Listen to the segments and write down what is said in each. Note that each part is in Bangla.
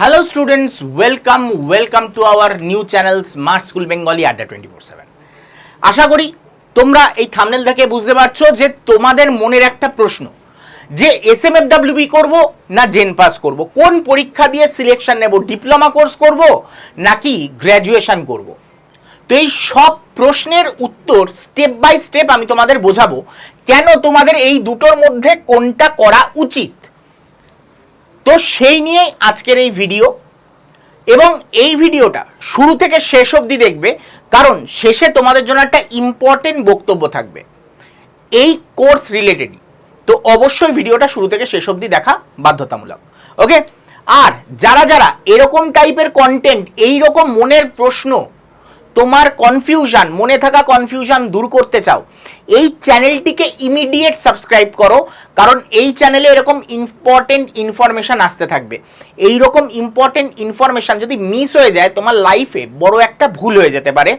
Hello students welcome welcome to our new channel smart school Bengali adda twenty four seven আশা করি তোমরা এই থামনেল দেখে বুঝতে পারছ যে তোমাদের মনের একটা প্রশ্ন, যে এস এম এফ ডাব্লিউবি করব না জেন পাস করব? কোন পরীক্ষা দিয়ে সিলেকশন নেব? ডিপ্লোমা কোর্স করব নাকি গ্র্যাজুয়েশন করব? তো এই সব প্রশ্নের উত্তর স্টেপ বাই স্টেপ আমি তোমাদের বোঝাবো, কেন তোমাদের এই দুটোর মধ্যে কোনটা করা উচিত? তো সেই নিয়ে আজকের এই ভিডিও এবং এই ভিডিওটা শুরু থেকে শেষ অবধি দেখবে, কারণ শেষে তোমাদের জন্য একটা ইম্পর্টেন্ট বক্তব্য থাকবে। এই কোর্স রিলেটেডই তো অবশ্যই ভিডিওটা শুরু থেকে শেষ অবধি দেখা বাধ্যতামূলক। ওকে আর যারা যারা এরকম টাইপের কন্টেন্ট এই রকম মনের প্রশ্ন তোমার কনফিউশন মনে থাকা কনফিউশন দূর করতে চাও, এই চ্যানেলটিকে ইমিডিয়েট সাবস্ক্রাইব করো, কারণ এই চ্যানেলে এরকম ইম্পর্টেন্ট ইনফরমেশন আসতে থাকবে। এই রকম ইম্পর্টেন্ট ইনফরমেশন যদি মিস হয়ে যায়, তোমার লাইফে বড় একটা ভুল হয়ে যেতে পারে,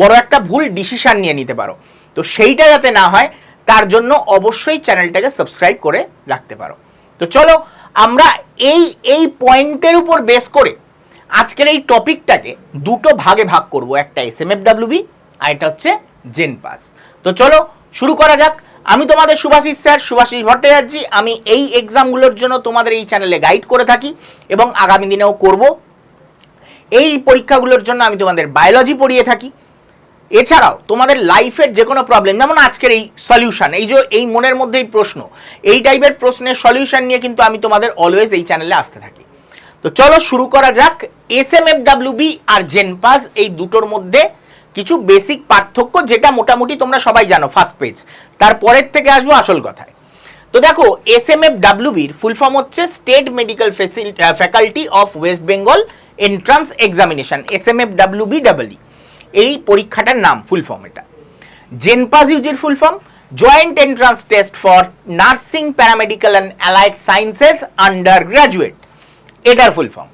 বড় একটা ভুল ডিসিশান নিয়ে নিতে পারো। তো সেইটা যাতে না হয়, তার জন্য অবশ্যই চ্যানেলটাকে সাবস্ক্রাইব করে রাখতে পারো। তো চলো, আমরা এই এই পয়েন্টের উপর বেস করে আজকের এই টপিকটাকে দুটো ভাগে ভাগ করব। একটা S M F W B আর এটা হচ্ছে জেন পাস তো চলো শুরু করা যাক। আমি তোমাদের সুভাষিস স্যার, সুভাষিস ভট্টাচার্য, আমি এই এক্সামগুলোর জন্য তোমাদের এই চ্যানেলে গাইড করে থাকি এবং আগামী দিনেও করব। এই পরীক্ষাগুলোর জন্য আমি তোমাদের বায়োলজি পড়িয়ে থাকি। এছাড়াও তোমাদের লাইফের যে কোনো প্রবলেম যেমন আজকের এই সলিউশন এই যে এই মনের মধ্যে এই প্রশ্ন, এই টাইপের প্রশ্নের সলিউশন নিয়ে কিন্তু আমি তোমাদের অলওয়েজ এই চ্যানেলে আসতে থাকি। তো চলো শুরু করা যাক। S M F W B আর জেনপাস এই দুটোর মধ্যে কিছু বেসিক পার্থক্য যেটা মোটামুটি তোমরা সবাই জানো ফার্স্ট পেজ তারপরের থেকে আসব আসল কথায়। তো দেখো এস এম এফ ডাব্লিউবির ফুল ফর্ম হচ্ছে state medical faculty of West Bengal entrance examination S M F W B double E এই পরীক্ষাটার নাম ফুল ফর্ম এটা। JENPAS ইউজির full form joint entrance test for nursing paramedical and allied sciences undergraduate এটার ফুল ফর্ম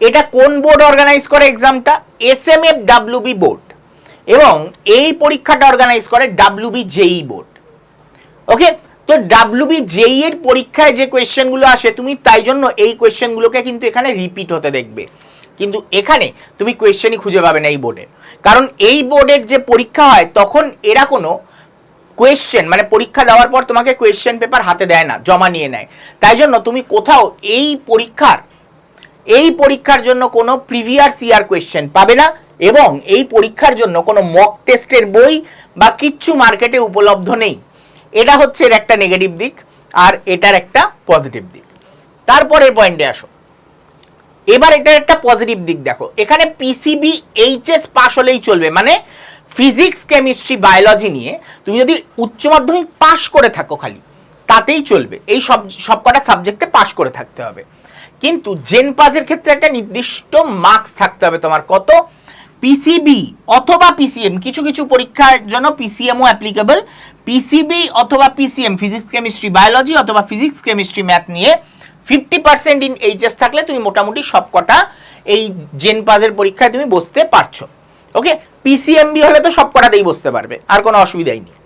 এটা কোন বোর্ড অর্গানাইজ করে এক্সামটা S M F W B board এবং এই পরীক্ষাটা অর্গানাইজ করে ডাব্লিউবি জেই বোর্ড ওকে তো ডাব্লিউবি জেই এর পরীক্ষায় যে কোয়েশ্চেনগুলো আসে, তুমি তাই জন্য এই কোয়েশ্চেনগুলোকে কিন্তু এখানে রিপিট হতে দেখবে। কিন্তু এখানে তুমি কোয়েশ্চেনই খুঁজে পাবে না এই বোর্ডের কারণ এই বোর্ডের যে পরীক্ষা হয়, তখন এরা কোনো কোয়েশ্চেন মানে পরীক্ষা দেওয়ার পর তোমাকে কোয়েশ্চেন পেপার হাতে দেয় না, জমা নিয়ে নেয়। তাই জন্য তুমি কোথাও এই পরীক্ষার এই পরীক্ষার জন্য কোনো প্রিভিয়াস ইয়ার কোয়েশ্চেন পাবে না এবং এই পরীক্ষার জন্য কোনো মক টেস্টের বই বা কিচ্ছু মার্কেটে উপলব্ধ নেই। এটা হচ্ছে এর একটা নেগেটিভ দিক আর এটার একটা পজিটিভ দিক। তারপরের পয়েন্টে আসো। এবার এটার একটা পজিটিভ দিক দেখো। এখানে পিসিবি এইচএস পাস হলেই চলবে। মানে ফিজিক্স কেমিস্ট্রি বায়োলজি নিয়ে তুমি যদি উচ্চ মাধ্যমিক পাশ করে থাকো খালি, তাতেই চলবে। এই সব সবকটা সাবজেক্টে পাশ করে থাকতে হবে। কিন্তু জেন পাসের ক্ষেত্রে একটা নির্দিষ্ট মার্কস থাকতে হবে তোমার। কত? পিসিবি অথবা পিসিএম কিছু কিছু পরীক্ষার জন্য পিসিএমও অ্যাপ্লিকেবল পিসিবি অথবা পিসিএম ফিজিক্স কেমিস্ট্রি বায়োলজি অথবা ফিজিক্স কেমিস্ট্রি ম্যাথ নিয়ে ফিফটি পার্সেন্ট ইন এইচএস থাকলে তুমি মোটামুটি সবকটা এই জেন পাসের পরীক্ষায় তুমি বসতে পারছ। ওকে পিসিএমবি হলে তো সব কটাতেই বসতে পারবে, আর কোনো অসুবিধাই নেই।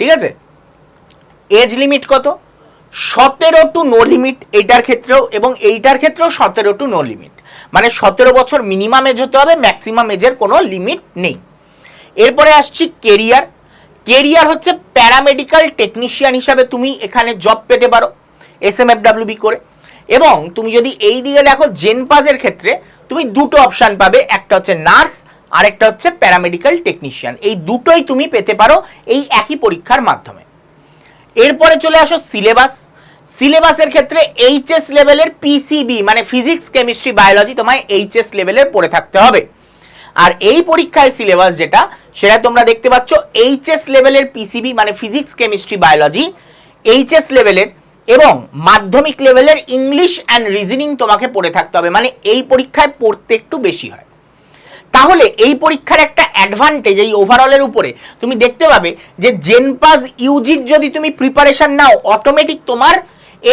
ঠিক আছে? এজ লিমিট কত? সতেরো টু নো লিমিট এইটার ক্ষেত্রেও এবং এইটার ক্ষেত্রেও সতেরো টু নো লিমিট মানে সতেরো বছর মিনিমাম এজ হতে হবে ম্যাক্সিমাম এজের কোনো লিমিট নেই। এরপরে আসছি কেরিয়ার কেরিয়ার হচ্ছে প্যারামেডিক্যাল টেকনিশিয়ান হিসাবে তুমি এখানে জব পেতে পারো এস এম এফ ডাব্লিউবি করে। এবং তুমি যদি এই দিকে দেখো জেনপাজের ক্ষেত্রে তুমি দুটো অপশান পাবে, একটা হচ্ছে নার্স আর একটা হচ্ছে প্যারামেডিক্যাল টেকনিশিয়ান এই দুটোই তুমি পেতে পারো এই একই পরীক্ষার মাধ্যমে। এরপরে চলে আসো সিলেবাস সিলেবাসের ক্ষেত্রে এইচএস লেভেলের পিসিবি মানে ফিজিক্স কেমিস্ট্রি বায়োলজি তোমায় এইচএস লেভেলের পড়ে থাকতে হবে। আর এই পরীক্ষায় সিলেবাস যেটা, সেটা তোমরা দেখতে পাচ্ছ এইচএস লেভেলের পিসিবি মানে ফিজিক্স কেমিস্ট্রি বায়োলজি এইচএস লেভেলের এবং মাধ্যমিক লেভেলের ইংলিশ অ্যান্ড রিজনিং তোমাকে পড়ে থাকতে হবে। মানে এই পরীক্ষায় পড়তে একটু বেশি হয়। তাহলে এই পরীক্ষার একটা অ্যাডভান্টেজ এই ওভারঅলের উপরে তুমি দেখতে পাবে যে জেনপাস ইউজির যদি তুমি প্রিপারেশন নাও অটোমেটিক তোমার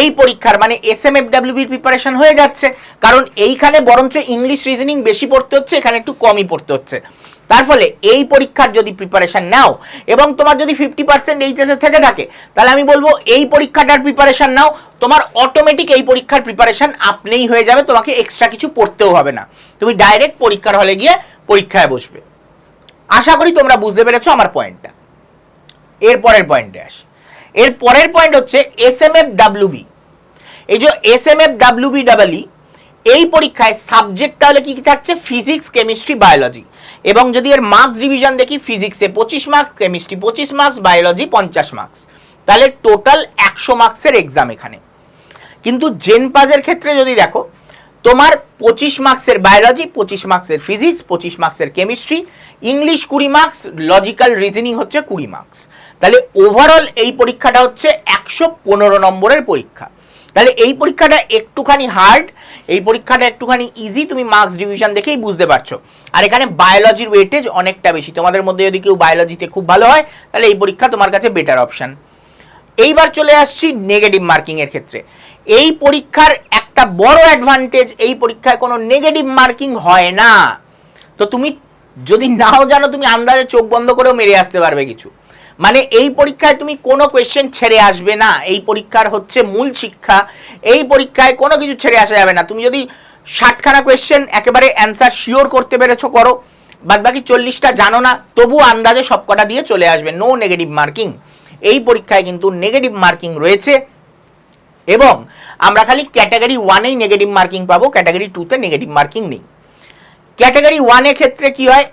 এই পরীক্ষার মানে এস এম এফ ডাব্লিউবির প্রিপারেশন হয়ে যাচ্ছে। কারণ এইখানে বরঞ্চ ইংলিশ রিজনিং বেশি পড়তে হচ্ছে, এখানে একটু কমই পড়তে হচ্ছে। তার ফলে এই পরীক্ষার যদি প্রিপারেশন নাও, এবং তোমার যদি ফিফটি পার্সেন্ট এইচএসে থেকে থাকে, তাহলে আমি বলব এই পরীক্ষাটার প্রিপারেশান নাও, তোমার অটোমেটিক এই পরীক্ষার প্রিপারেশন আপনিই হয়ে যাবে, তোমাকে এক্সট্রা কিছু পড়তেও হবে না। তুমি ডাইরেক্ট পরীক্ষার হলে গিয়ে পরীক্ষায় বসবে। আশা করি তোমরা বুঝতে পেরেছ আমার পয়েন্টটা। এর পরের পয়েন্টে আসি। এর পরের পয়েন্ট হচ্ছে এস এম এফ ডাব্লিউবি এই যে S M F W B double E এই পরীক্ষায় সাবজেক্ট তাহলে কি কি থাকছে? Physics, chemistry, biology. এবং যদি এর মার্কস ডিভিশন দেখি, ফিজিক্সে পঁচিশ মার্কস, কেমিস্ট্রি পঁচিশ মার্কস, বায়োলজি পঞ্চাশ মার্কস। তাহলে টোটাল একশো মার্কসের এক্সাম এখানে। কিন্তু জেন পাজের ক্ষেত্রে যদি দেখো তোমার পঁচিশ মার্কসের বায়োলজি পঁচিশ মার্কসের ফিজিক্স পঁচিশ মার্কসের কেমিস্ট্রি ইংলিশ কুড়ি মার্কস লজিক্যাল রিজনিং হচ্ছে কুড়ি মার্কস তাহলে ওভারঅল এই পরীক্ষাটা হচ্ছে একশো পনেরো নম্বরের পরীক্ষা। তাহলে এই পরীক্ষাটা একটুখানি হার্ড এই পরীক্ষাটা একটুখানি ইজি তুমি মার্কস ডিভিশন দেখেই বুঝতে পারছ। আর এখানে বায়োলজির ওয়েটেজ অনেকটা বেশি। তোমাদের মধ্যে যদি কেউ বায়োলজিতে খুব ভালো হয়, তাহলে এই পরীক্ষা তোমার কাছে বেটার অপশন এইবার চলে আসছি নেগেটিভ মার্কিংয়ের ক্ষেত্রে। এই পরীক্ষার একটা বড় অ্যাডভান্টেজ এই পরীক্ষায় কোনো নেগেটিভ মার্কিং হয় না। তো তুমি যদি নাও জানো, তুমি আন্দাজে চোখ বন্ধ করেও মেরে আসতে পারবে কিছু। মানে এই পরীক্ষায় তুমি কোনো কোয়েশ্চেন ছেড়ে আসবে না। এই পরীক্ষার হচ্ছে মূল শিক্ষা। এই পরীক্ষায় কোনো কিছু ছেড়ে আসা যাবে না। তুমি যদি ষাটখানা কোয়েশ্চেন একেবারে অ্যান্সার শিওর করতে পেরেছ, করো। বাদ বাকি চল্লিশটা জানো না, তবু আন্দাজে সবকটা দিয়ে চলে আসবে। নো নেগেটিভ মার্কিং এই পরীক্ষায় কিন্তু নেগেটিভ মার্কিং রয়েছে। এবং আমরা খালি ক্যাটাগরি ওয়ানেই নেগেটিভ মার্কিং পাবো, ক্যাটাগরি টুতে নেগেটিভ মার্কিং নেই। ক্যাটাগরি ওয়ানের ক্ষেত্রে কি হয়?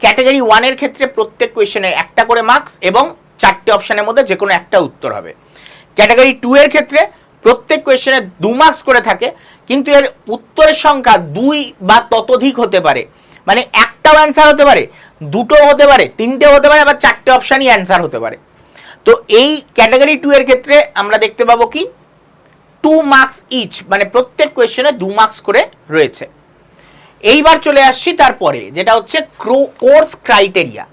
ক্যাটাগরি ওয়ানের ক্ষেত্রে প্রত্যেক কোয়েশনে একটা করে মার্কস এবং চারটে অপশানের মধ্যে যে কোনো একটা উত্তর হবে। ক্যাটাগরি টু এর ক্ষেত্রে প্রত্যেক কোয়েশনে দু মার্কস করে থাকে, কিন্তু এর উত্তরের সংখ্যা দুই বা ততোধিক হতে পারে। মানে একটাও অ্যান্সার হতে পারে দুটো হতে পারে তিনটে হতে পারে, আবার চারটে অপশানই অ্যান্সার হতে পারে। তো এই ক্যাটাগরি টু এর ক্ষেত্রে আমরা দেখতে পাবো কি? টু মার্কস ইচ মানে প্রত্যেক কোয়েশ্চেনে দু মার্কস করে রয়েছে। এইবার চলে আসছি তারপরে, যেটা হচ্ছে কোর্স ক্রাইটেরিয়া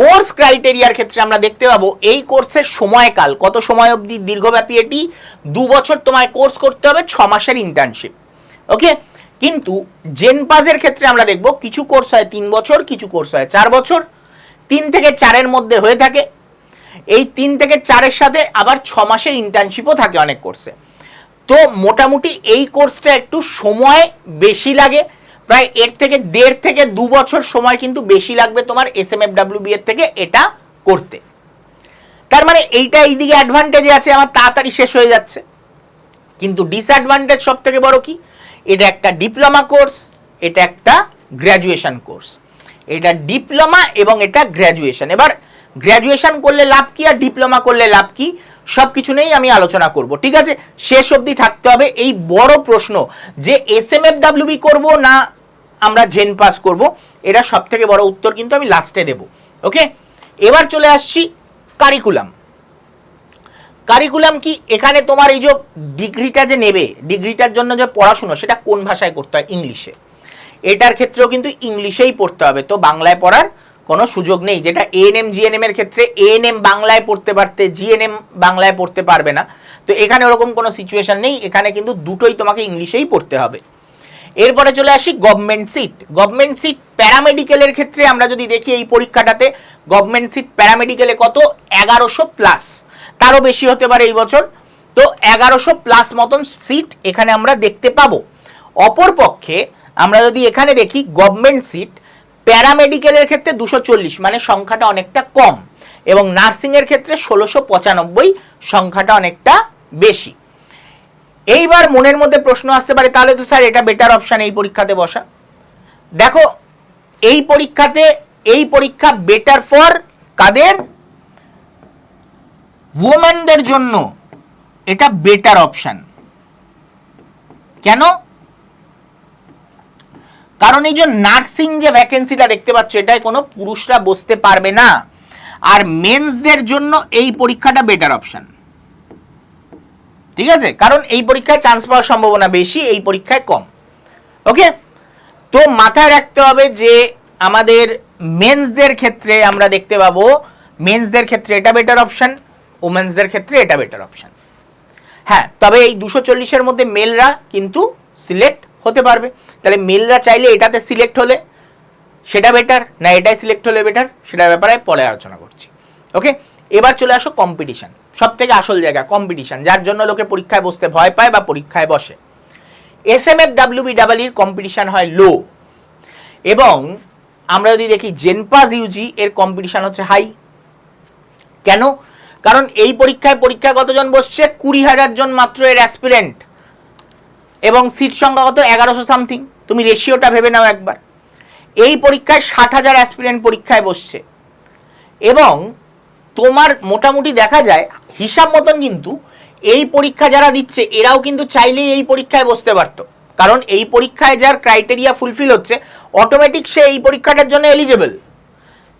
কোর্স ক্রাইটেরিয়ার ক্ষেত্রে আমরা দেখতে পাবো, এই কোর্সের সময়কাল, কত সময় অবধি দীর্ঘব্যাপী এটি? দু বছর তোমায় কোর্স করতে হবে, ছ মাসের ইন্টার্নশিপ ওকে কিন্তু জেনপাজের ক্ষেত্রে আমরা দেখব, কিছু কোর্স হয় তিন বছর, কিছু কোর্স হয় চার বছর। তিন থেকে চারের মধ্যে হয়ে থাকে। এই তিন থেকে চারের সাথে আবার ছ মাসের ইন্টার্নশিপও থাকে অনেক কোর্সে তো মোটামুটি এই কোর্সটা একটু সময় বেশি লাগে। প্রায় এর থেকে দেড় থেকে দু বছর সময় কিন্তু বেশি লাগবে তোমার এস এম এফ ডাব্লিউ এর থেকে এটা করতে। তার মানে এইটা এইদিকে অ্যাডভান্টেজে আছে, আমার তাড়াতাড়ি শেষ হয়ে যাচ্ছে। কিন্তু ডিসঅ্যাডভান্টেজ সব থেকে বড় কি? এটা একটা ডিপ্লোমা কোর্স এটা একটা গ্র্যাজুয়েশন কোর্স এটা ডিপ্লোমা এবং এটা গ্র্যাজুয়েশন এবার গ্র্যাজুয়েশন করলে লাভ কি আর ডিপ্লোমা করলে লাভ কি? সব কিছু নিয়েই আমি আলোচনা করব, ঠিক আছে? শেষ অবধি থাকতে হবে এই বড় প্রশ্ন যে এস এম এফ ডাব্লিউবি করব না আমরা জেন পাস করব? এটা সব থেকে বড় উত্তর কিন্তু আমি লাস্টে দেব ওকে এবার চলে আসছি কারিকুলাম কারিকুলাম কি? এখানে তোমার এই যে ডিগ্রিটা যে নেবে ডিগ্রিটার জন্য যে পড়াশুনো, সেটা কোন ভাষায় করতে হয়? ইংলিশে এটার ক্ষেত্রেও কিন্তু ইংলিশেই পড়তে হবে। তো বাংলায় পড়ার কোনো সুযোগ নেই, যেটা এএনএম জিএনএম এর ক্ষেত্রে এএনএম বাংলায় পড়তে পারতে জিএনএম বাংলায় পড়তে পারবে না। তো এখানে ওরকম কোনো সিচুয়েশন নেই, এখানে কিন্তু দুটোই তোমাকে ইংলিশেই পড়তে হবে। এরপরে চলে আসি গভর্নমেন্ট সিট গভর্নমেন্ট সিট প্যারামেডিক্যালের ক্ষেত্রে আমরা যদি দেখি এই পরীক্ষাটাতে গভর্নমেন্ট সিট প্যারামেডিক্যালে কত? এগারোশো প্লাস তারও বেশি হতে পারে এই বছর। তো এগারোশো প্লাস মতন সিট এখানে আমরা দেখতে পাবো। অপরপক্ষে আমরা যদি এখানে দেখি গভর্নমেন্ট সিট প্যারামেডিক্যালের ক্ষেত্রে দুশো মানে সংখ্যাটা অনেকটা কম। এবং নার্সিংয়ের ক্ষেত্রে ষোলোশো পঁচানব্বই, সংখ্যাটা অনেকটা বেশি। এইবার মনের মধ্যে প্রশ্ন আসতে পারে, তাহলে তো স্যার এটা বেটার অপশান এই পরীক্ষাতে বসা। দেখো, এই পরীক্ষাতে, এই পরীক্ষা বেটার ফর কাদের? ওমেনদের জন্য এটা বেটার অপশান কেন? কারণ এই যে নার্সিং যে ভ্যাকেন্সিটা দেখতে পাচ্ছ, এটায় কোনো পুরুষরা বসতে পারবে না। আর মেন্সদের জন্য এই পরীক্ষাটা বেটার অপশান ঠিক আছে? কারণ এই পরীক্ষায় চান্স পাওয়ার সম্ভাবনা বেশি, এই পরীক্ষায় কম। ওকে তো মাথায় রাখতে হবে যে আমাদের মেন্সদের ক্ষেত্রে আমরা দেখতে পাবো মেন্সদের ক্ষেত্রে এটা বেটার অপশান ওমেন্সদের ক্ষেত্রে এটা বেটার অপশান হ্যাঁ তবে এই দুশো চল্লিশের মধ্যে মেলরা কিন্তু সিলেক্ট হতে পারবে। তাহলে মেলরা চাইলে এটাতে সিলেক্ট হলে সেটা বেটার না এটাই সিলেক্ট হলে বেটার সেটার ব্যাপারে পরে আলোচনা করছি। ওকে এবার চলে আসো কম্পিটিশান সব থেকে আসল জায়গা কম্পিটিশন যার জন্য লোকে পরীক্ষায় বসতে ভয় পায় বা পরীক্ষায় বসে। S M F W B ডাব্লিউর competition হয় লো এবং আমরা যদি দেখি জেনপাস ইউজি এর কম্পিটিশান হচ্ছে হাই কেন? কারণ এই পরীক্ষায় পরীক্ষায় কতজন বসছে কুড়ি হাজার জন মাত্র এর অ্যাসপিরেন্ট এবং সিট সংখ্যা কত? এগারোশো সামথিং তুমি রেশিওটা ভেবে নাও একবার। এই পরীক্ষায় ষাট হাজার অ্যাসপিরেন্ট পরীক্ষায় বসছে। এবং তোমার মোটামুটি দেখা যায়, হিসাব মতন কিন্তু এই পরীক্ষা যারা দিচ্ছে, এরাও কিন্তু চাইলেই এই পরীক্ষায় বসতে পারতো। কারণ এই পরীক্ষায় যার ক্রাইটেরিয়া ফুলফিল হচ্ছে অটোমেটিক সে এই পরীক্ষাটার জন্য এলিজেবল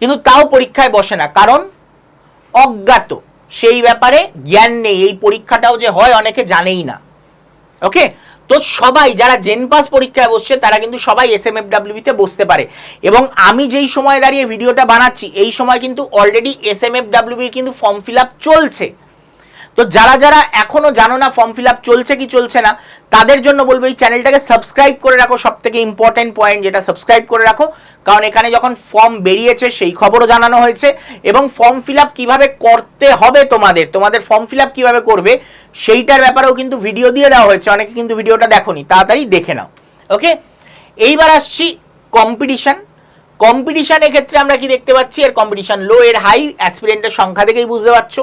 কিন্তু তাও পরীক্ষায় বসে না। কারণ অজ্ঞাত। সেই ব্যাপারে জ্ঞান নেই। এই পরীক্ষাটাও যে হয়, অনেকে জানেই না। ওকে তো সবাই যারা জেন পাস পরীক্ষায় বসছে, তারা কিন্তু সবাই এস এম এফ তে বসতে পারে। এবং আমি যেই সময় দাঁড়িয়ে ভিডিওটা বানাচ্ছি, এই সময় কিন্তু অলরেডি এস এম এফ কিন্তু ফর্ম ফিল আপ চলছে। তো যারা যারা এখনও জানো না ফর্ম ফিল আপ চলছে কি চলছে না, তাদের জন্য বলব এই চ্যানেলটাকে সাবস্ক্রাইব করে রাখো সব থেকে ইম্পর্টেন্ট পয়েন্ট যেটা সাবস্ক্রাইব করে রাখো। কারণ এখানে যখন ফর্ম বেরিয়েছে সেই খবরও জানানো হয়েছে এবং ফর্ম ফিল আপ কীভাবে করতে হবে তোমাদের তোমাদের ফর্ম ফিল আপ কীভাবে করবে সেইটার ব্যাপারেও কিন্তু ভিডিও দিয়ে দেওয়া হয়েছে, অনেকে কিন্তু ভিডিওটা দেখোনি, তাড়াতাড়ি দেখে নাও। ওকে এইবার আসছি কম্পিটিশন কম্পিটিশনের ক্ষেত্রে আমরা কি দেখতে পাচ্ছি? এর কম্পিটিশন লো এর হাই অ্যাসপিরেন্টের সংখ্যা থেকেই বুঝতে পারছ।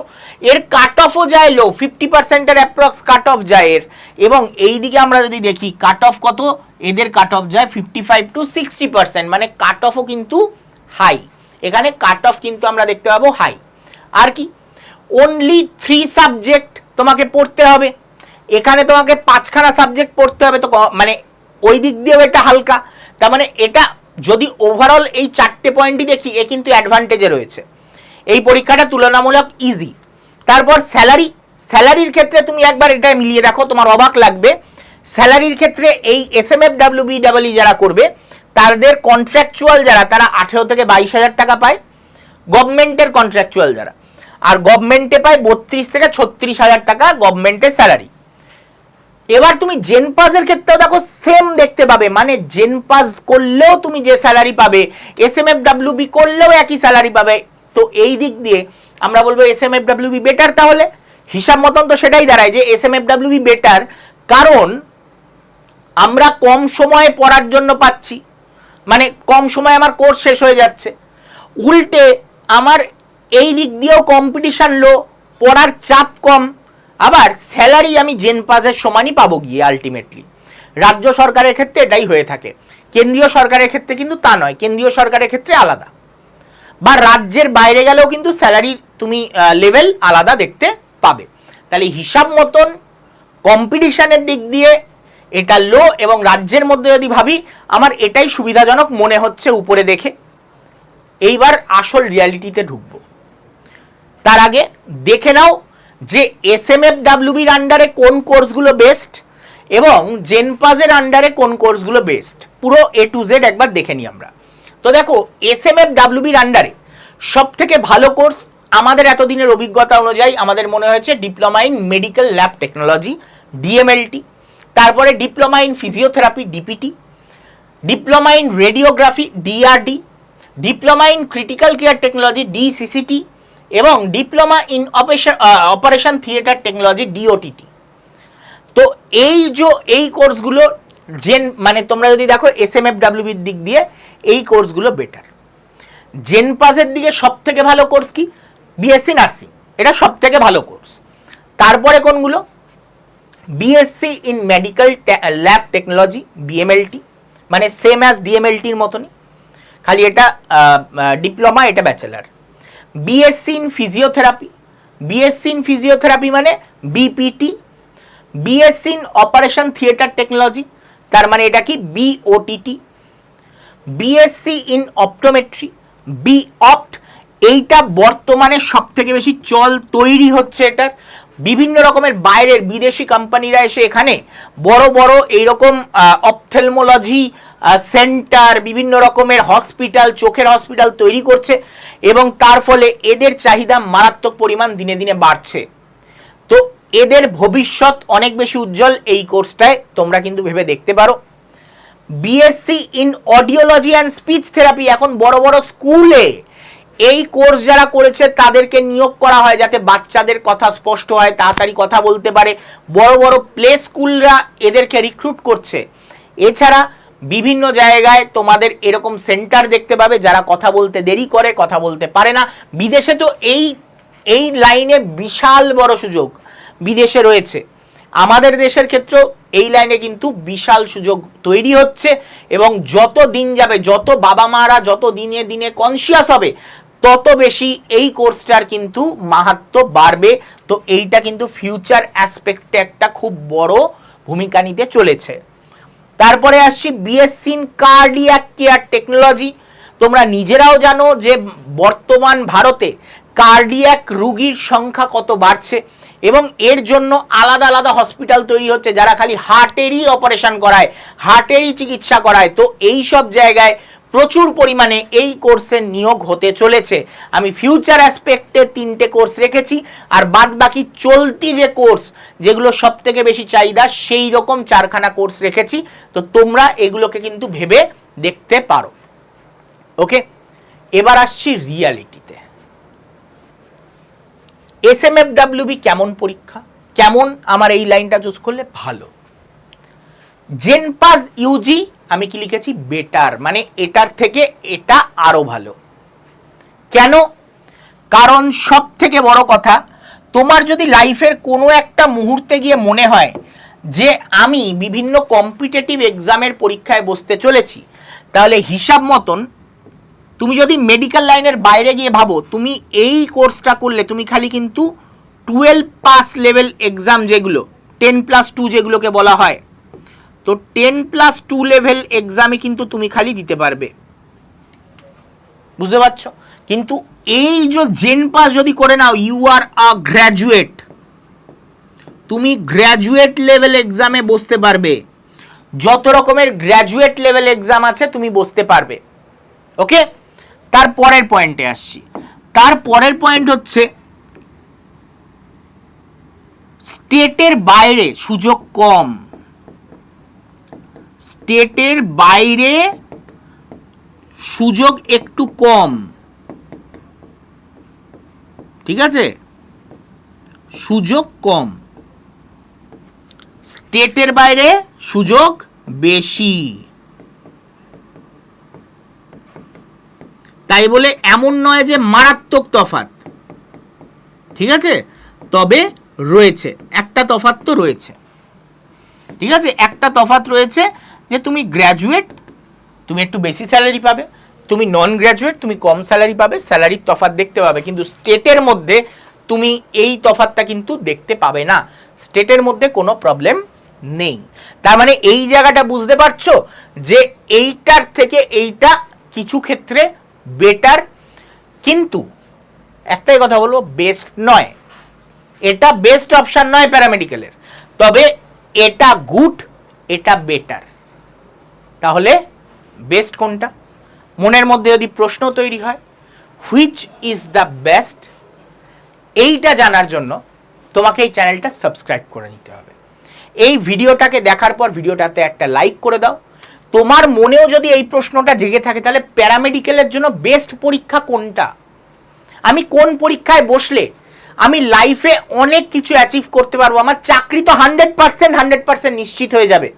এর কাট অফও যায় লো ফিফটি পার্সেন্টের অ্যাপ্রক্স কাট অফ যায় এর। এবং এই দিকে আমরা যদি দেখি কাট অফ কত? এদের কাট অফ যায় fifty five to sixty percent মানে কাট অফও কিন্তু হাই এখানে কাট অফ কিন্তু আমরা দেখতে পাবো হাই আর কি? অনলি থ্রি সাবজেক্ট তোমাকে পড়তে হবে। এখানে তোমাকে পাঁচখানা সাবজেক্ট পড়তে হবে, তো মানে ওই দিক দিয়েও এটা হালকা। তার মানে এটা যদি ওভারঅল এই চারটে পয়েন্টই দেখি, এ কিন্তু অ্যাডভান্টেজে রয়েছে। এই পরীক্ষাটা তুলনামূলক ইজি তারপর স্যালারি স্যালারির ক্ষেত্রে তুমি একবার এটা মিলিয়ে দেখো, তোমার অবাক লাগবে। স্যালারির ক্ষেত্রে এই S M F W B W যারা করবে, তাদের কন্ট্রাকচুয়াল যারা, তারা আঠেরো থেকে বাইশ হাজার টাকা পায়। গভর্নমেন্টের কন্ট্রাকচুয়াল যারা। আর গভর্নমেন্টে পায় বত্রিশ থেকে ছত্রিশ হাজার টাকা গভর্নমেন্টের স্যালারি এবার তুমি জেন পাসের ক্ষেত্রেও দেখো সেম দেখতে পাবে। মানে জেন পাস করলেও তুমি যে স্যালারি পাবে S M F W B করলেও একই স্যালারি পাবে। তো এই দিক দিয়ে আমরা বলব S M F W B better তাহলে? হিসাব মতন তো সেটাই দাঁড়ায় যে S M F W B better কারণ আমরা কম সময়ে পড়ার জন্য পাচ্ছি। মানে কম সময়ে আমার কোর্স শেষ হয়ে যাচ্ছে। উল্টে আমার এই দিক দিয়েও কম্পিটিশান লো পড়ার চাপ কম। আবার স্যালারি আমি জেন পাসের সমানই পাবো গিয়ে আলটিমেটলি রাজ্য সরকারের ক্ষেত্রে এটাই হয়ে থাকে। কেন্দ্রীয় সরকারের ক্ষেত্রে কিন্তু তা নয়, কেন্দ্রীয় সরকারের ক্ষেত্রে আলাদা। বা রাজ্যের বাইরে গেলেও কিন্তু স্যালারি তুমি লেভেল আলাদা দেখতে পাবে। তাহলে হিসাব মতন কম্পিটিশানের দিক দিয়ে এটা লো এবং রাজ্যের মধ্যে যদি ভাবি, আমার এটাই সুবিধাজনক মনে হচ্ছে উপরে দেখে। এইবার আসল রিয়ালিটিতে ঢুকবো। তার আগে দেখে নাও যে এস এম এফ ডাব্লিউবির আন্ডারে কোন কোর্সগুলো বেস্ট এবং জেনপাজের আন্ডারে কোন কোর্সগুলো বেস্ট পুরো এ টু জেড একবার দেখে নিই আমরা। তো দেখো এস এম এফ ডাব্লিউবির আন্ডারে সব থেকে ভালো কোর্স আমাদের এতদিনের অভিজ্ঞতা অনুযায়ী আমাদের মনে হয়েছে diploma in medical lab technology DMLT তারপরে diploma in physiotherapy DPT diploma in radiography DRD diploma in critical care technology DCCT এবং diploma in operation operation theatre technology DOTT তো এই যে, এই কোর্সগুলো জেন মানে তোমরা যদি দেখো এস এম এফ ডাব্লিউবির দিক দিয়ে, এই কোর্সগুলো বেটার জেন পাসের দিকে সব থেকে ভালো কোর্স কি? বিএসসি নার্সিং এটা সব থেকে ভালো কোর্স। তারপরে কোনগুলো? BSc in medical lab technology BMLT মানে সেম অ্যাজ ডিএমএলটির মতনই। খালি এটা ডিপ্লোমা এটা bachelor BSc in physiotherapy BSc in physiotherapy মানে BPT BSc in operation theatre technology তার মানে এটা কি? BOTT BSc in optometry B Opt এইটা বর্তমানে সব থেকে বেশি চল তৈরি হচ্ছে এটার। বিভিন্ন রকমের বাইরের বিদেশি কোম্পানিরা এসে এখানে বড় বড় এইরকম অপথেলমোলজি সেন্টার বিভিন্ন রকমের হসপিটাল চোখের হসপিটাল তৈরি করছে এবং তার ফলে এদের চাহিদা মারাত্মক পরিমাণ দিনে দিনে বাড়ছে। তো এদের ভবিষ্যৎ অনেক বেশি উজ্জ্বল এই কোর্সটায় তোমরা কিন্তু ভেবে দেখতে পারো। BSc in audiology and speech therapy এখন বড় বড় স্কুলে এই কোর্স যারা করেছে তাদেরকে নিয়োগ করা হয় যাতে বাচ্চাদের কথা স্পষ্ট হয়, তাড়াতাড়ি কথা বলতে পারে। বড় বড় প্লে স্কুলরা এদেরকে রিক্রুট করছে। এছাড়া বিভিন্ন জায়গায় তোমাদের এরকম সেন্টার দেখতে পাবে, যারা কথা বলতে দেরি করে, কথা বলতে পারে না। বিদেশে তো এই এই লাইনে বিশাল বড় সুযোগ বিদেশে রয়েছে। আমাদের দেশের ক্ষেত্রেও এই লাইনে কিন্তু বিশাল সুযোগ তৈরি হচ্ছে এবং যত দিন যাবে, যত বাবা মারা যত দিনে দিনে কনসিয়াস হবে, তত বেশি এই কোর্সটার কিন্তু মাহাত্ম বাড়বে। তো এইটা কিন্তু ফিউচার অ্যাসপেক্টে একটা খুব বড় ভূমিকা নিতে চলেছে। তারপরে আসছি BSc in cardiac care technology তোমরা নিজেরাও জানো যে বর্তমান ভারতে কার্ডিয়াক রুগীর সংখ্যা কত বাড়ছে এবং এর জন্য আলাদা আলাদা হসপিটাল তৈরি হচ্ছে যারা খালি হার্টেরই অপারেশন করায়, হার্টেরই চিকিৎসা করায়। তো এই সব জায়গায় প্রচুর পরিমাণে এই কোর্সের নিয়োগ হতে চলেছে। আমি ফিউচার অ্যাসপেক্টে তিনটে কোর্স রেখেছি, আর বাদ বাকি চলতি যে কোর্স যেগুলো সব থেকে বেশি চাহিদা, সেই রকম চারখানা কোর্স রেখেছি। তো তোমরা এগুলোকে কিন্তু ভেবে দেখতে পারো। ওকে? এবার আসছি রিয়ালিটিতে এস এম এফ কেমন পরীক্ষা? কেমন আমার এই লাইনটা চুজ করলে ভালো। জেনপাস ইউজি আমি কি লিখেছি? বেটার মানে এটার থেকে এটা আরও ভালো। কেন? কারণ সব থেকে বড় কথা তোমার যদি লাইফের কোনো একটা মুহূর্তে গিয়ে মনে হয় যে আমি বিভিন্ন কম্পিটিটিভ এক্সামের পরীক্ষায় বসতে চলেছি, তাহলে হিসাব মতন তুমি যদি মেডিকেল লাইনের বাইরে গিয়ে ভাবো, তুমি এই কোর্সটা করলে তুমি খালি কিন্তু টুয়েলভ পাস লেভেল এক্সাম যেগুলো, টেন প্লাস টু যেগুলোকে বলা হয়, তো টেন প্লাস টু লেভেল এক্সামে কিন্তু তুমি খালি দিতে পারবে। বুঝতে পারছ? কিন্তু এই যে জেন পাস যদি করে নাও ইউ আর আ গ্র্যাজুয়েট তুমি গ্র্যাজুয়েট লেভেল এক্সামে বসতে পারবে। যত রকমের গ্র্যাজুয়েট লেভেল এক্সাম আছে, তুমি বসতে পারবে। ওকে তার পরের পয়েন্টে আসছি। তার পরের পয়েন্ট হচ্ছে, স্টেটের বাইরে সুযোগ কম। স্টেটের বাইরে সুযোগ একটু কম। ঠিক আছে? সুযোগ কম। স্টেটের বাইরে সুযোগ বেশি। তাই বলে এমন নয় যে মারাত্মক তফাৎ। ঠিক আছে? তবে রয়েছে। একটা তফাৎ তো রয়েছে। ঠিক আছে? একটা তফাৎ রয়েছে যে তুমি গ্র্যাজুয়েট তুমি একটু বেশি স্যালারি পাবে। তুমি নন গ্র্যাজুয়েট তুমি কম স্যালারি পাবে স্যালারির তফাৎ দেখতে পাবে। কিন্তু স্টেটের মধ্যে তুমি এই তফাৎটা কিন্তু দেখতে পাবে না। স্টেটের মধ্যে কোনো প্রবলেম নেই। তার মানে এই জায়গাটা বুঝতে পারছ যে এইটার থেকে এইটা কিছু ক্ষেত্রে বেটার কিন্তু একটাই কথা বলব বেস্ট নয়। এটা বেস্ট অপশান নয় প্যারামেডিক্যালের তবে এটা গুড এটা বেটার তাহলে বেস্ট কোনটা? মনের মধ্যে যদি প্রশ্ন তৈরি হয় হুইচ ইজ দ্য বেস্ট এইটা জানার জন্য তোমাকে এই চ্যানেলটা সাবস্ক্রাইব করে নিতে হবে। এই ভিডিওটাকে দেখার পর ভিডিওটাতে একটা লাইক করে দাও। তোমার মনেও যদি এই প্রশ্নটা জেগে থাকে, তাহলে প্যারামেডিক্যালের জন্য বেস্ট পরীক্ষা কোনটা? আমি কোন পরীক্ষায় বসলে আমি লাইফে অনেক কিছু অ্যাচিভ করতে পারব? আমার চাকরি তো হান্ড্রেড পার্সেন্ট হান্ড্রেড পার্সেন্ট নিশ্চিত হয়ে যাবে।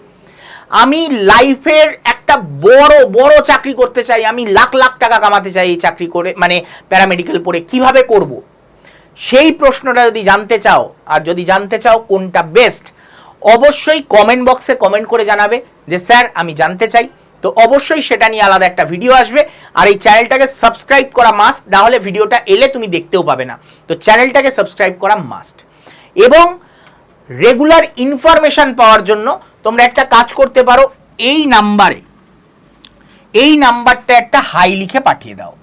আমি লাইফের একটা বড় বড় চাকরি করতে চাই, আমি লাখ লাখ টাকা কামাতে চাই এই চাকরি করে মানে প্যারামেডিক্যাল পড়ে কীভাবে করব। সেই প্রশ্নটা যদি জানতে চাও, আর যদি জানতে চাও কোনটা বেস্ট অবশ্যই কমেন্ট বক্সে কমেন্ট করে জানাবে যে, স্যার, আমি জানতে চাই। তো অবশ্যই সেটা নিয়ে আলাদা একটা ভিডিও আসবে। আর এই চ্যানেলটাকে সাবস্ক্রাইব করা মাস্ট না হলে ভিডিওটা এলে তুমি দেখতেও পাবে না। তো চ্যানেলটাকে সাবস্ক্রাইব করা মাস্ট এবং রেগুলার ইনফরমেশন পাওয়ার জন্য তোমরা একটা কাজ করতে পারো, এই নাম্বারে, এই নাম্বারটা একটা হাই লিখে পাঠিয়ে দাও।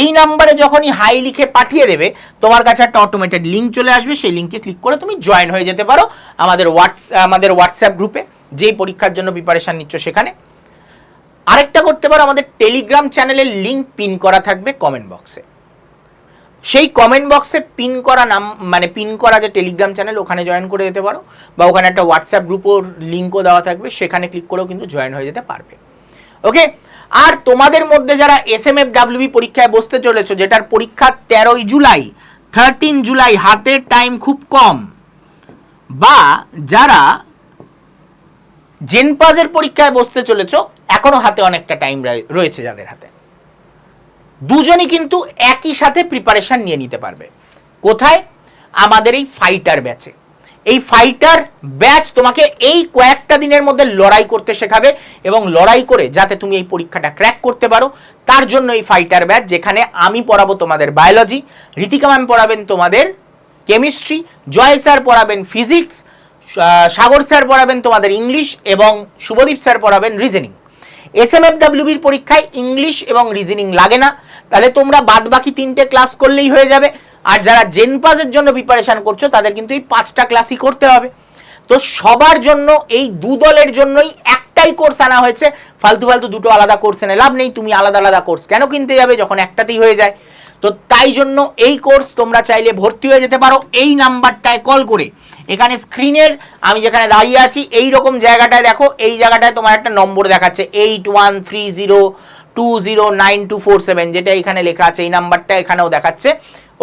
এই নাম্বারে যখনই হাই লিখে পাঠিয়ে দেবে, তোমার কাছে একটা অটোমেটেড লিঙ্ক চলে আসবে, সেই লিঙ্কে ক্লিক করে তুমি জয়েন হয়ে যেতে পারো আমাদের হোয়াটস আমাদের হোয়াটসঅ্যাপ গ্রুপে যেই পরীক্ষার জন্য প্রিপারেশান নিচ্ছ সেখানে। আরেকটা করতে পারো, আমাদের টেলিগ্রাম চ্যানেলের লিঙ্ক পিন করা থাকবে কমেন্ট বক্সে সেই কমেন্ট বক্সে পিন করা নাম মানে পিন করা যে টেলিগ্রাম চ্যানেল ওখানে জয়েন করে যেতে পারো। বা ওখানে একটা হোয়াটসঅ্যাপ গ্রুপও লিঙ্কও দেওয়া থাকবে, সেখানে ক্লিক করেও কিন্তু জয়েন হয়ে যেতে পারবে। ওকে আর তোমাদের মধ্যে যারা এস এম এফ ডাব্লিউবি পরীক্ষায় বসতে চলেছো, যেটার পরীক্ষা তেরোই জুলাই থার্টিন জুলাই হাতের টাইম খুব কম। বা যারা জেনপাজের পরীক্ষায় বসতে চলেছো এখনও হাতে অনেকটা টাইম রয়েছে যাদের হাতে। দুজনই কিন্তু একই সাথে প্রিপারেশন নিয়ে নিতে পারবে। কোথায়? আমাদের এই ফাইটার ব্যাচে এই ফাইটার ব্যাচ তোমাকে এই কয়েকটা দিনের মধ্যে লড়াই করতে শেখাবে এবং লড়াই করে যাতে তুমি এই পরীক্ষাটা ক্র্যাক করতে পারো। তার জন্য এই ফাইটার ব্যাচ যেখানে আমি পড়াবো তোমাদের বায়োলজি ঋতিকা ম্যাম পড়াবেন তোমাদের কেমিস্ট্রি জয় স্যার পড়াবেন ফিজিক্স সাগর স্যার পড়াবেন তোমাদের ইংলিশ এবং শুভদীপ স্যার পড়াবেন রিজনিং এস এম এফ ডাব্লিউবির পরীক্ষায় ইংলিশ এবং রিজনিং লাগে না। তাহলে তোমরা বাদ বাকি তিনটে ক্লাস করলেই হয়ে যাবে। আর যারা জেনপাসের জন্য প্রিপারেশন করছ, তাদের কিন্তু এই পাঁচটা ক্লাসই করতে হবে। তো সবার জন্য এই দু দলের জন্যই একটাই কোর্স আনা হয়েছে। ফালতু ফালতু দুটো আলাদা কোর্স এনে লাভ নেই, তুমি আলাদা আলাদা কোর্স কেন কিনতে যাবে যখন একটাতেই হয়ে যায়? তো তাই জন্য এই কোর্স তোমরা চাইলে ভর্তি হয়ে যেতে পারো। এই নাম্বারটায় কল করে। এখানে স্ক্রিনের আমি যেখানে দাঁড়িয়ে আছি এই রকম জায়গাটায় দেখো, এই জায়গাটায় তোমার একটা নম্বর দেখাচ্ছে। Eight one three zero two zero nine two four seven যেটা এখানে লেখা আছে, এই নাম্বারটা এখানেও দেখাচ্ছে।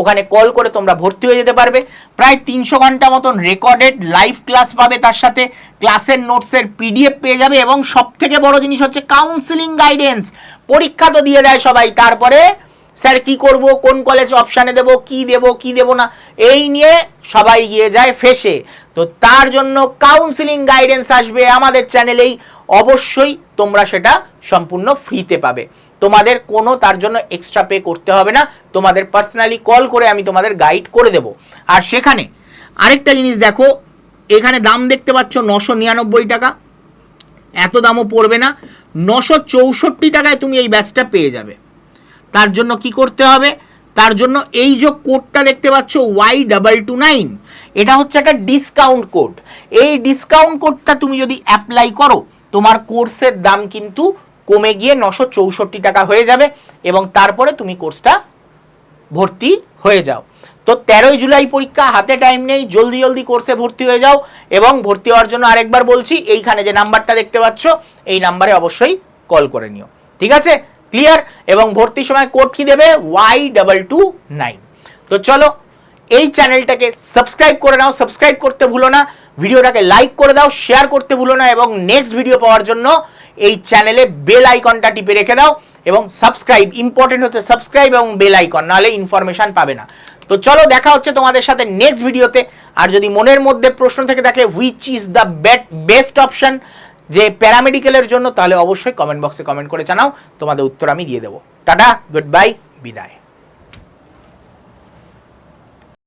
ওখানে কল করে তোমরা ভর্তি হয়ে যেতে পারবে। প্রায় তিনশো ঘণ্টা মতন রেকর্ডেড লাইভ ক্লাস পাবে তার সাথে। ক্লাসের নোটসের পিডিএফ পেয়ে যাবে এবং সব থেকে বড় জিনিস হচ্ছে কাউন্সিলিং গাইডেন্স পরীক্ষা তো দিয়ে দেয় সবাই, তারপরে স্যার কি করব, কোন কলেজ অপশানে দেব, কি দেব কি দেব না, এই নিয়ে সবাই গিয়ে যায় ফেসে তো তার জন্য কাউন্সিলিং গাইডেন্স আসবে আমাদের চ্যানেলেই অবশ্যই তোমরা সেটা সম্পূর্ণ ফ্রিতে পাবে। তোমাদের কোনো তার জন্য এক্সট্রা পে করতে হবে না। তোমাদের পার্সোনালি কল করে আমি তোমাদের গাইড করে দেব। আর সেখানে আরেকটা জিনিস দেখো, এখানে দাম দেখতে পাচ্ছ নশো নিরানব্বই টাকা। এত দামও পড়বে না। নশো চৌষট্টি টাকায় তুমি এই ব্যাচটা পেয়ে যাবে। তার জন্য কি করতে হবে? তার জন্য এই যে কোডটা দেখতে পাচ্ছ ওয়াই ডাবল টু নাইন এটা হচ্ছে একটা ডিসকাউন্ট কোড এই ডিসকাউন্ট কোডটা তুমি যদি অ্যাপ্লাই করো, তোমার কোর্সের দাম কিন্তু কমে গিয়ে নশো চৌষট্টি টাকা হয়ে যাবে এবং তারপরে তুমি কোর্সটা ভর্তি হয়ে যাও। তো তেরোই জুলাই পরীক্ষা, হাতে টাইম নেই, জলদি জলদি কোর্সে ভর্তি হয়ে যাও এবং ভর্তি হওয়ার জন্য আরেকবার বলছি, এইখানে যে নাম্বারটা দেখতে পাচ্ছ, এই নাম্বারে অবশ্যই কল করে নিও। ঠিক আছে? ক্লিয়ার এবং ভর্তির সময় কোড কি দেবে? ওয়াই ডাবল টু নাইন তো চলো এই চ্যানেলটাকে সাবস্ক্রাইব করে নাও সাবস্ক্রাইব করতে ভুলো না, ভিডিওটাকে লাইক করে দাও শেয়ার করতে ভুলো না, এবং নেক্সট ভিডিও পাওয়ার জন্য এই চ্যানেলে বেল আইকনটা টিপে রেখে দাও, এবং সাবস্ক্রাইব ইম্পর্টেন্ট হচ্ছে সাবস্ক্রাইব এবং বেল আইকন নাহলে ইনফরমেশন পাবে না। তো চলো দেখা হচ্ছে তোমাদের সাথে নেক্সট ভিডিওতে আর যদি মনের মধ্যে প্রশ্ন থেকে থাকে which is the bet best option যে প্যারামেডিক্যালের জন্য, তাহলে অবশ্যই কমেন্ট বক্সে কমেন্ট করে জানাও, তোমাদের উত্তর আমি দিয়ে দেবো। টাটা গুড বাই বিদায়।